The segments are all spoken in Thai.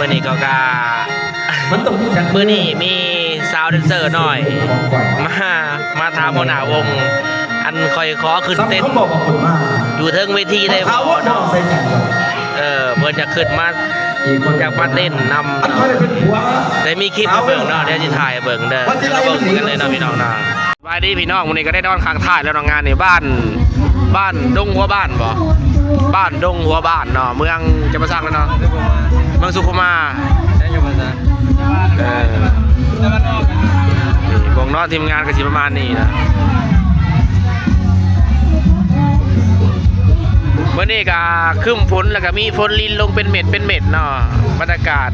มื่อนี้ก็กามันต้องจักมื่อนี้มีซาวด์แดนเซอร์หน่อย มา มาทำหัวหน้าวง อันคอยขอขึ้นซ้ำเต้น เขาบอกว่าคนมากอยู่เทิงเวทีได้เขาบ่ว่าน้องเนาะใส่แขนเราเออเพิ่นจะขึ้นมาอีกคนอยากมาเต้นนำอันเนาะเขาได้เป็นผัว ได้มีคลิปมาเบิ่งเนาะเดี๋ยวจะถ่ายเบิ่งเด้อแล้วเบิ่งกันเลยเนาะพี่น้องเนาะสบายดีพี่น้องวันนี้ก็ได้นอนค้างถ่ายแล้วเนาะงานนี่บ้าน บ้านดงหัวบ้านบ่บ้านดงหัวบ้านเนาะเมืองจะมาสร้างแล้วเนาะเมืองสุขุมมาเออนี่วงนอทีมงานก็สิประมาณนี้นะเมื่อนี้ก็ครึ้มฝนแล้วก็มีฝนลินลงเป็นเม็ดเป็นเม็ดเนาะบรรยากาศ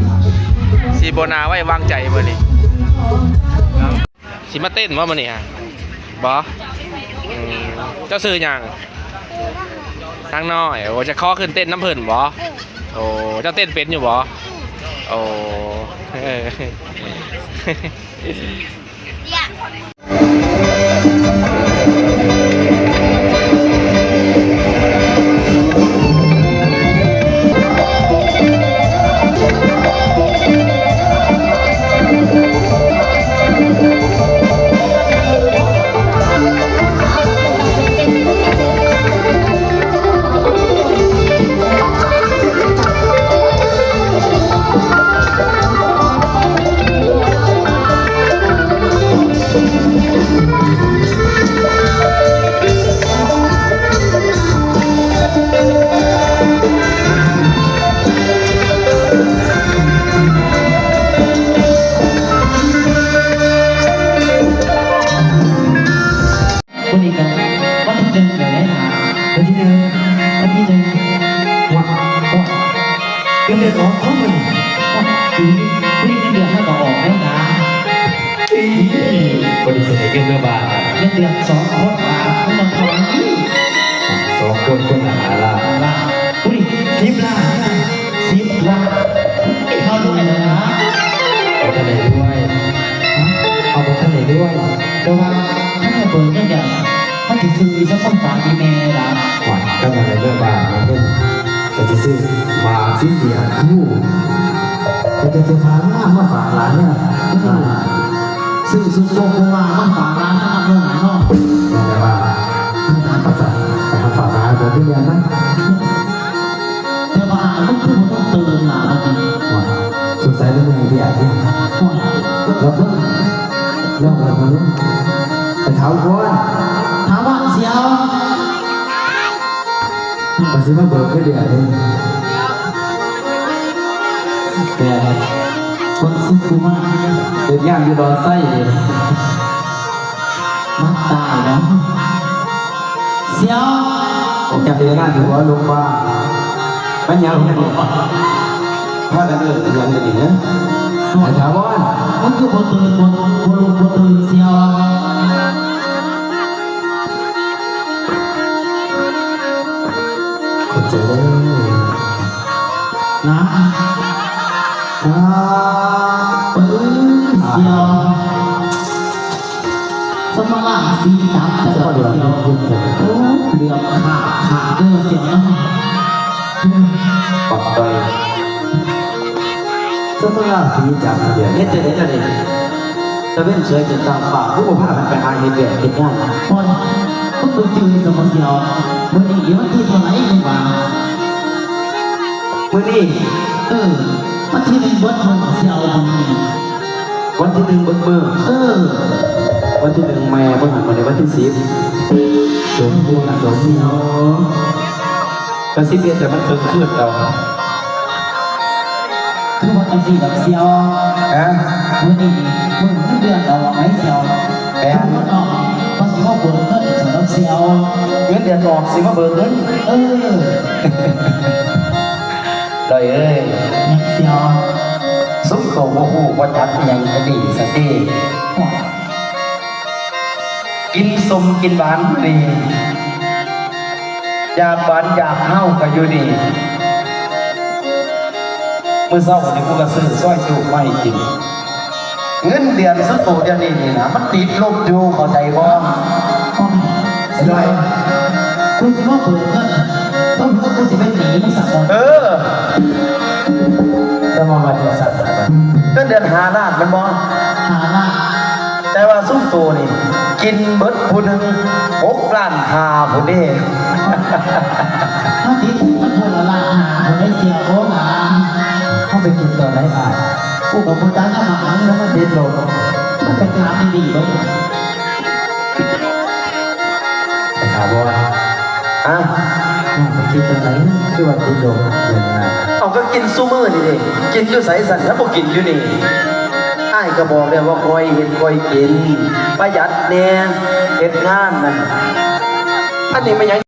สีโบนาไว้วางใจเมื่อนี้สิมาเต้นว่ามื่อนี้ฮะบอ เจ้าซื้อหยังทางน้อยโอ้จะข้อขึ้นเต้นน้ำเพิ่นบอโอ้เจ้าเต้นเป็นอยู่บอโอ้เเงินเดือนออกเท่าไหร่ว้าวปีวันนี้เงินเดือนให้ต่อออกแล้วนะบริษัทเกินเมื่อบาทเงินเดือนสองคนมาคุณนอนทำนี่สองคนคนหาละละวันนี้สิบล้านสิบล้านเข้าด้วยนะเอาท่านไหนด้วยเอาท่านไหนด้วยแต่ว่าถ้าเปิดเงินอย่างถ้าติดซื้อจะต้องฝากอีเมลละหวานก็มาในเมื่อบาทนะเพื่อน ซื้อมาซื้อเสียคู่จะจะจะพาหน้ามาฝากร้านเนี่ยซื้อสุดโลกว่ามันฝากร้านนะครับโรงไหนเนาะแต่ว่าภาษาแต่ภาษาร้านผมไม่เรียนนะแต่ว่าลูกคือมันต้องเติมหนาบาทีหวานสงสัยเรื่องอะไรที่อะเนี่ยห่วยแล้วก็เรื่งไมาลูกไปเท้าก้อน มาซื้อมาเบิกก็เดือดเลยแต่คนซื้อกูมาเด็กย่างอยู่ร เลยมักตายแล้วเสียวผมจำเป็นหน้าถือว่าลงมามันยังไม่รู้ถ้ากันเดินยังจะดีนะไปถามว่ามันคือบนตื่นบนบนลงบนตื่นเสียวขอบใจะเออเสียวสมมาสีดำแต่ก่อนเสียวโอ้เหลือขาดขาดเด้อเสียวนะปรับไปสมราสีจับเดี๋ยวนี้จะได้จะได้ตะเว้นเฉยจนตาฝ่าผู้บ่พามันไปหาเห็ดเดือดเห็ดย่างพอนก็คือจืดสมเสียววันนี้วันที่เท่าไหร่ดีกว่า มื่อนี้เออวันที่หนึ่งวันของเสียววันนี้วันที่หนึ่งเบิ้งมือเออ วันที่หนึ่งแม่เบิ้งหันมาในวันที่สิบสมบูรณ์สมเนาะกระซิบเรียนแต่มันเกินขึ้นเราคือวันที่สี่กับเสียวฮะวันนี้มึงเดือนออกไหมเสียวแปดวันออกภาษีว่าบุญเงินสำหรับเสียวเงินเดือนออกสิมาเบิกเงินเออ เลยเอ้ยนักเสียวสุมโตว่าหูว่าจัดอหยังก็ดีสติกินสมกินหวานดีอยากหวานอยากเฮาก็อยู่ดีเมื่อเช้าวันนี้กูก็ซื้อซอยจูบไมาให้กิน เงินเดือนสโตเดียวนี้นี่นะมันติดลบอยู่เข้าใจบ่อ๋อเสียวคุณสิว่าเปิดเงิน ต้องรู้ว่าคุณสิเป็นหนีมึงสักคนเออจะมาบัดนี้ดือนหาล้านมันบ่หาว่าแต่ว่าซุ้มโตนี่ กินเบิดผู้หนึงหกล้านหาผู้นี้ถ้าติดมันคนละล้านหาคนได้เสียโอ้หลาเข้าไปกินตอนไหนอะผู้กับผู้ตายก็มาหาแล้วมันติดลมมันเป็นทางที่ดีบ้างแกินตรงไหนคือว่าติดลมอย่างไรเอาก็กินซูเมอร์นี่เองกินอยู่ไสสันแล้วบอกกินอยู่นี่อ้ายก็บอกเลยว่าคอยเห็นคอยกิน ประหยัดเนี่ยเห็ดงานนั่นอันนี้ไม่ยัง